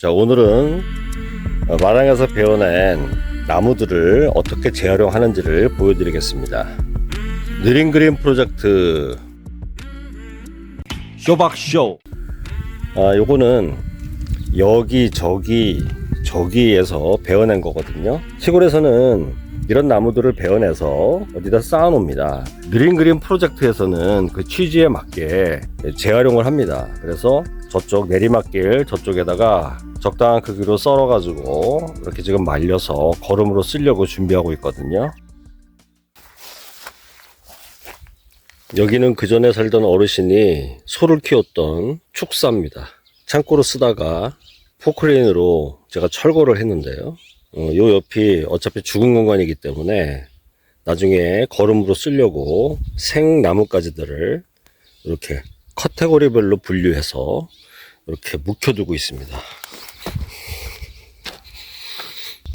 자, 오늘은 어, 마당에서 베어낸 나무들을 어떻게 재활용하는지를 보여드리겠습니다. 느린 그린 프로젝트 쇼박쇼. 아, 요거는 여기, 저기, 저기에서 베어낸 거거든요. 시골에서는 이런 나무들을 베어내서 어디다 쌓아놓습니다. 느린 그린 프로젝트에서는 그 취지에 맞게 재활용을 합니다. 그래서 저쪽 내리막길 저쪽에다가 적당한 크기로 썰어가지고 이렇게 지금 말려서 거름으로 쓰려고 준비하고 있거든요. 여기는 그 전에 살던 어르신이 소를 키웠던 축사입니다. 창고로 쓰다가 포크레인으로 제가 철거를 했는데요. 어, 요 옆이 어차피 죽은 공간이기 때문에 나중에 거름으로 쓰려고 생나무가지들을 이렇게 카테고리별로 분류해서 이렇게 묵혀두고 있습니다.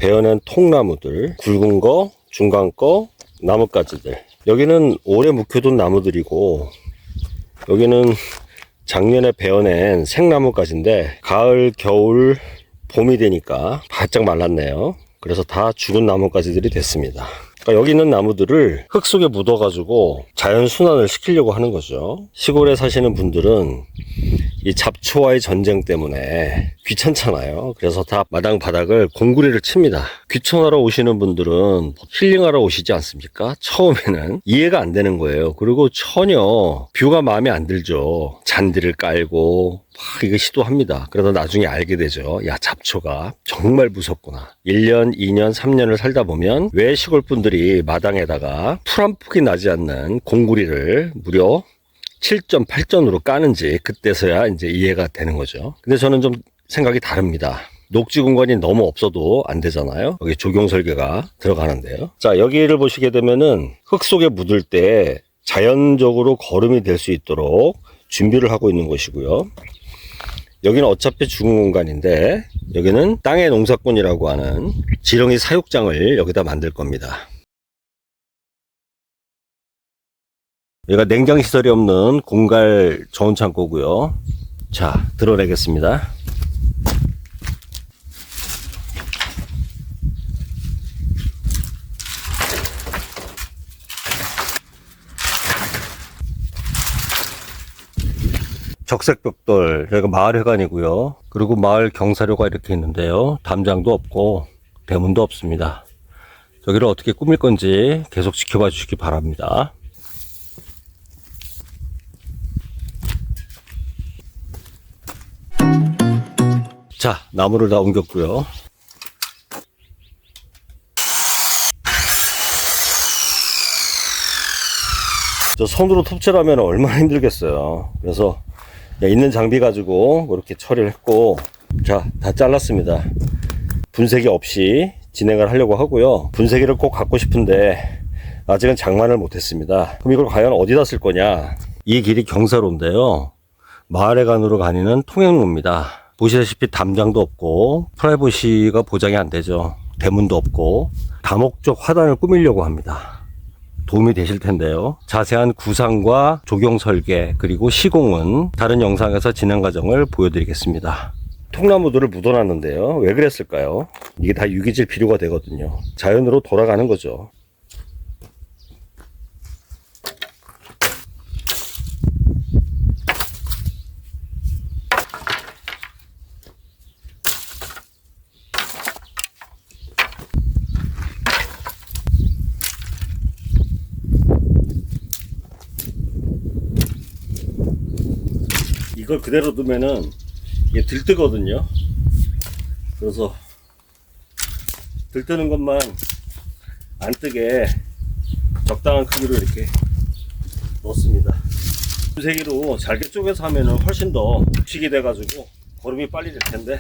베어낸 통나무들, 굵은 거, 중간 거, 나뭇가지들. 여기는 오래 묵혀둔 나무들이고, 여기는 작년에 베어낸 생나무가지인데, 가을, 겨울, 봄이 되니까 바짝 말랐네요. 그래서 다 죽은 나뭇가지들이 됐습니다. 그러니까 여기 있는 나무들을 흙 속에 묻어가지고 자연 순환을 시키려고 하는 거죠. 시골에 사시는 분들은 이 잡초와의 전쟁 때문에 귀찮잖아요. 그래서 다 마당 바닥을 공구리를 칩니다. 귀촌하러 오시는 분들은 힐링하러 오시지 않습니까? 처음에는 이해가 안 되는 거예요. 그리고 전혀 뷰가 마음에 안 들죠. 잔디를 깔고 막 이거 시도합니다. 그러다 나중에 알게 되죠. 야, 잡초가 정말 무섭구나. 1년, 2년, 3년을 살다 보면 왜 시골 분들이 마당에다가 풀 한 폭이 나지 않는 공구리를 무려 7.8전으로 까는지 그때서야 이제 이해가 되는 거죠. 근데 저는 좀 생각이 다릅니다. 녹지 공간이 너무 없어도 안 되잖아요. 여기 조경 설계가 들어가는데요. 자, 여기를 보시게 되면은 흙 속에 묻을 때 자연적으로 거름이 될 수 있도록 준비를 하고 있는 것이고요. 여기는 어차피 죽은 공간인데 여기는 땅의 농사꾼이라고 하는 지렁이 사육장을 여기다 만들 겁니다. 여기가 냉장 시설이 없는 공갈 저온 창고고요. 자, 드러내겠습니다. 적색벽돌 여기가 마을회관이고요. 그리고 마을 경사료가 이렇게 있는데요. 담장도 없고 대문도 없습니다. 저기를 어떻게 꾸밀 건지 계속 지켜봐 주시기 바랍니다. 자, 나무를 다 옮겼고요. 저 손으로 톱질을 하면 얼마나 힘들겠어요. 그래서 야, 있는 장비 가지고 그렇게 처리를 했고, 자, 다 잘랐습니다. 분쇄기 없이 진행을 하려고 하고요. 분쇄기를 꼭 갖고 싶은데, 아직은 장만을 못했습니다. 그럼 이걸 과연 어디다 쓸 거냐? 이 길이 경사로인데요. 마을회관으로 가니는 통행로입니다. 보시다시피 담장도 없고 프라이버시가 보장이 안 되죠. 대문도 없고 다목 적 화단을 꾸미려고 합니다. 도움이 되실 텐데요. 자세한 구상과 조경 설계 그리고 시공은 다른 영상에서 진행 과정을 보여드리겠습니다. 통나무들을 묻어놨는데요. 왜 그랬을까요? 이게 다 유기질 비료가 되거든요. 자연으로 돌아가는 거죠. 이걸 그대로 두면은 이게 들뜨거든요. 그래서 들뜨는 것만 안 뜨게 적당한 크기로 이렇게 넣습니다. 분쇄기로 잘게 쪼개서 하면은 훨씬 더 축식이 돼가지고 거름이 빨리 될 텐데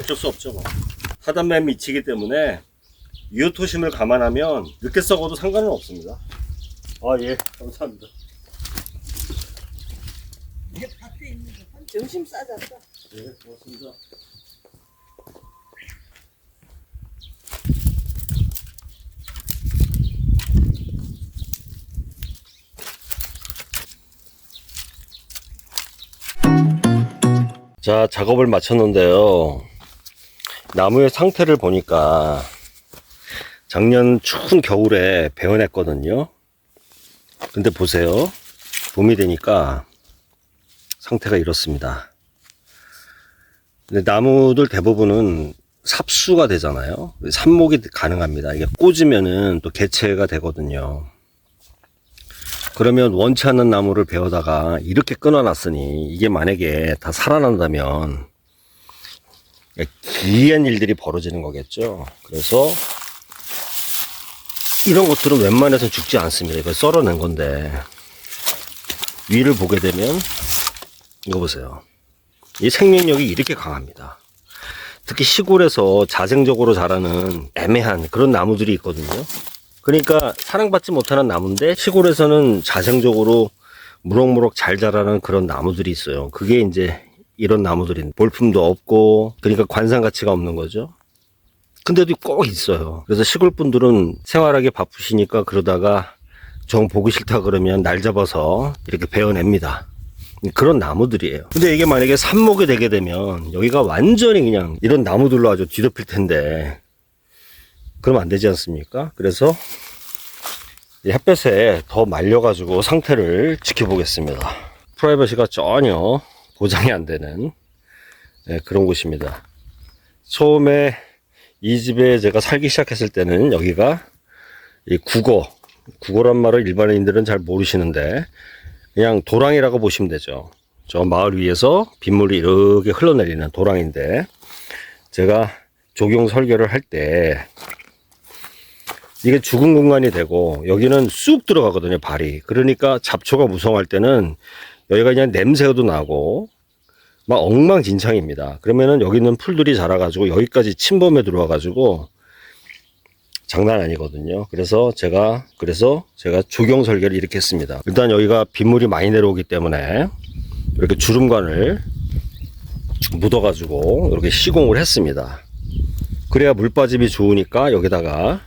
어쩔 수 없죠. 뭐. 하단면 미치기 때문에 유효토심을 감안하면 늦게 썩어도 상관은 없습니다. 아, 예, 감사합니다. 이게 밭에 있는 거 점심 싸졌어. 네, 고맙습니다. 자, 작업을 마쳤는데요. 나무의 상태를 보니까 작년 추운 겨울에 베어냈거든요. 근데 보세요. 봄이 되니까 상태가 이렇습니다. 근데 나무들 대부분은 삽수가 되잖아요. 삽목이 가능합니다. 이게 꽂으면은 또 개체가 되거든요. 그러면 원치 않는 나무를 베어다가 이렇게 끊어놨으니 이게 만약에 다 살아난다면 기이한 일들이 벌어지는 거겠죠. 그래서 이런 것들은 웬만해서 죽지 않습니다. 이걸 썰어낸 건데 위를 보게 되면 이거 보세요. 이 생명력이 이렇게 강합니다. 특히 시골에서 자생적으로 자라는 애매한 그런 나무들이 있거든요. 그러니까 사랑받지 못하는 나무인데 시골에서는 자생적으로 무럭무럭 잘 자라는 그런 나무들이 있어요. 그게 이제 이런 나무들인 볼품도 없고 그러니까 관상 가치가 없는 거죠. 근데도 꼭 있어요. 그래서 시골 분들은 생활하기 바쁘시니까 그러다가 정 보기 싫다 그러면 날 잡아서 이렇게 베어냅니다. 그런 나무들이에요. 근데 이게 만약에 삽목이 되게 되면 여기가 완전히 그냥 이런 나무들로 아주 뒤덮일 텐데 그러면 안 되지 않습니까? 그래서 이 햇볕에 더 말려가지고 상태를 지켜보겠습니다. 프라이버시가 전혀 보장이 안 되는 네, 그런 곳입니다. 처음에 이 집에 제가 살기 시작했을 때는 여기가 이 국어, 국어란 말을 일반인들은 잘 모르시는데 그냥 도랑이라고 보시면 되죠. 저 마을 위에서 빗물이 이렇게 흘러내리는 도랑인데 제가 조경 설계를 할 때 이게 죽은 공간이 되고 여기는 쑥 들어가거든요 발이 그러니까 잡초가 무성할 때는 여기가 그냥 냄새도 나고 막 엉망진창입니다 그러면은 여기 있는 풀들이 자라가지고 여기까지 침범해 들어와가지고 장난 아니거든요. 그래서 제가 그래서 제가 조경 설계를 이렇게 했습니다. 일단 여기가 빗물이 많이 내려오기 때문에 이렇게 주름관을 쭉 묻어가지고 이렇게 시공을 했습니다. 그래야 물 빠짐이 좋으니까 여기다가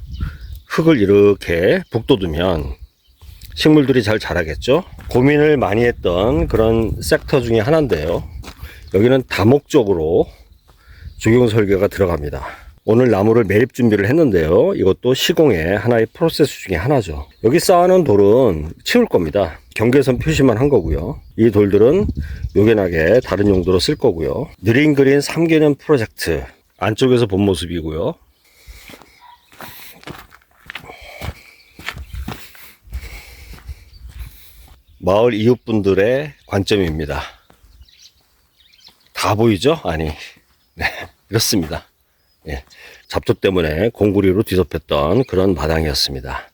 흙을 이렇게 북돋으면 식물들이 잘 자라겠죠. 고민을 많이 했던 그런 섹터 중에 하나인데요. 여기는 다목적으로 조경 설계가 들어갑니다. 오늘 나무를 매립 준비를 했는데요. 이것도 시공의 하나의 프로세스 중에 하나죠. 여기 쌓아놓은 돌은 치울 겁니다. 경계선 표시만 한 거고요. 이 돌들은 요긴하게 다른 용도로 쓸 거고요. 느린 그린 3개년 프로젝트 안쪽에서 본 모습이고요. 마을 이웃분들의 관점입니다. 다 보이죠? 아니, 네, 이렇습니다. 예, 잡초 때문에 공구리로 뒤덮였던 그런 마당이었습니다.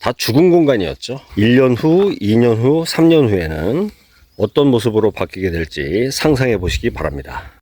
다 죽은 공간이었죠. 1년 후, 2년 후, 3년 후에는 어떤 모습으로 바뀌게 될지 상상해 보시기 바랍니다.